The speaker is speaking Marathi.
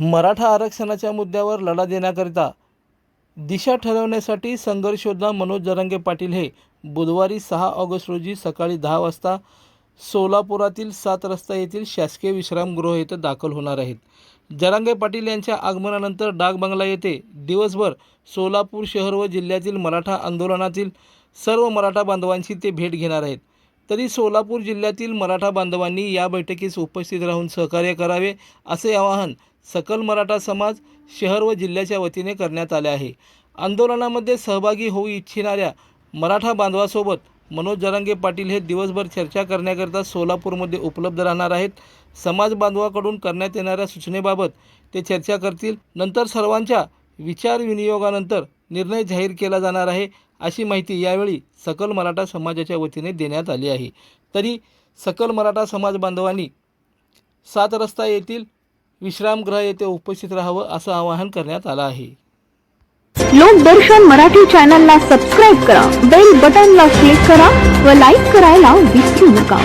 मराठा आरक्षणाच्या मुद्द्यावर लढा देण्याकरिता दिशा ठरवण्यासाठी संघर्षयोद्धा मनोज जरांगे पाटील हे. बुधवारी सहा ऑगस्ट रोजी सकाळी दहा वाजता सोलापुरातील सात रस्ता येथील शासकीय विश्रामगृह येथे दाखल होणार आहेत. जरांगे पाटील यांच्या आगमनानंतर डाक बंगला येथे दिवसभर सोलापूर शहर व जिल्ह्यातील मराठा आंदोलनातील सर्व मराठा बांधवांची ते भेट घेणार आहेत. तरी सोलापूर जिल्ह्यातील मराठा बांधवांनी या बैठकीस उपस्थित राहून सहकार्य करावे असे आवाहन सकल मराठा समाज शहर व जिल्ह्याच्या वतीने करण्यात आले आहे. आंदोलनामध्ये सहभागी होऊ इच्छिणाऱ्या मराठा बांधवासोबत मनोज जरांगे पाटील हे दिवसभर चर्चा करण्याकरता सोलापूरमध्ये उपलब्ध राहणार आहेत. समाज बांधवाकडून करण्यात येणाऱ्या सूचनेबाबत ते चर्चा करतील. नंतर सर्वांच्या विचार विनियोगानंतर निर्णय जाहीर केला जाणार आहे अशी माहिती यावेळी सकल मराठा समाजाच्या वतीने देण्यात आली आहे. तरी सकल मराठा समाज बांधवांनी सात रस्ता येथील विश्रामगृह येथे उपस्थित राहावं असं आवाहन करण्यात आलं आहे. लोकदर्शन मराठी चॅनलला सबस्क्राईब करा बेल बटनला क्लिक करा व लाईक करायला विसरू नका.